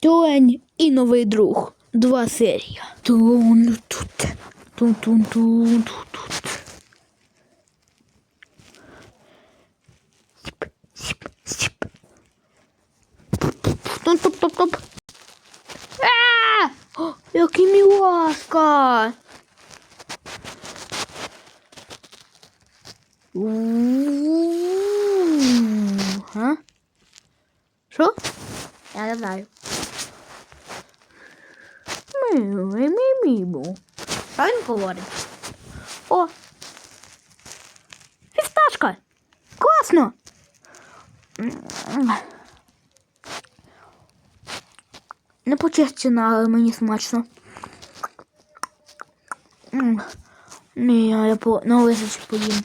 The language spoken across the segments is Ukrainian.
Тюлень і новий друг. Два серія. Тун тут. Тун тун тун тут. Сіп, сіп, сіп. Тун туп туп туп. А! Який мілашка! У-у-у. А? Що? Я не знаю. Міму. Що він говорить? О! Фісташка! Класно! Не почищена, але мені смачно. Ні, я, я по на лисичку поїм.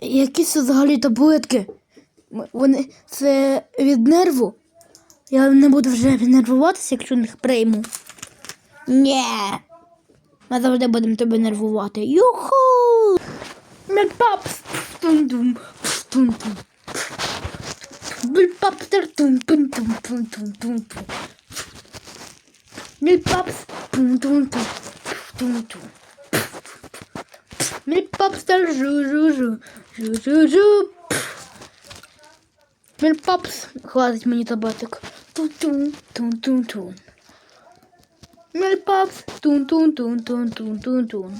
Які це взагалі таблетки? Вони це від нерву? Я не буду вже нервуватися, якщо їх прийму. Ні. Ми завжди будемо тебе нервувати. Юху! Медпапс! Тум-тум, тум-тум. Жу-жу-жу. Жу-жу-жу. Мільпапс хватить мені Toun toun toun toun Mille pops, toun.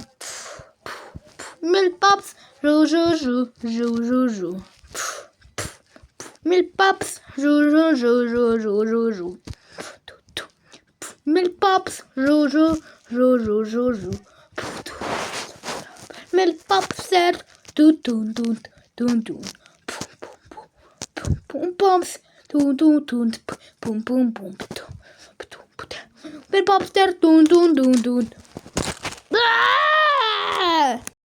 Mille pops, joue. Mille pops, joue joue joue. Mille pops, joue joue. Mille pops, tout tout tout tout tout. Pops, Dun dun dun pum pum pum pum. Bir popster dun dun dun dun. Aaaa!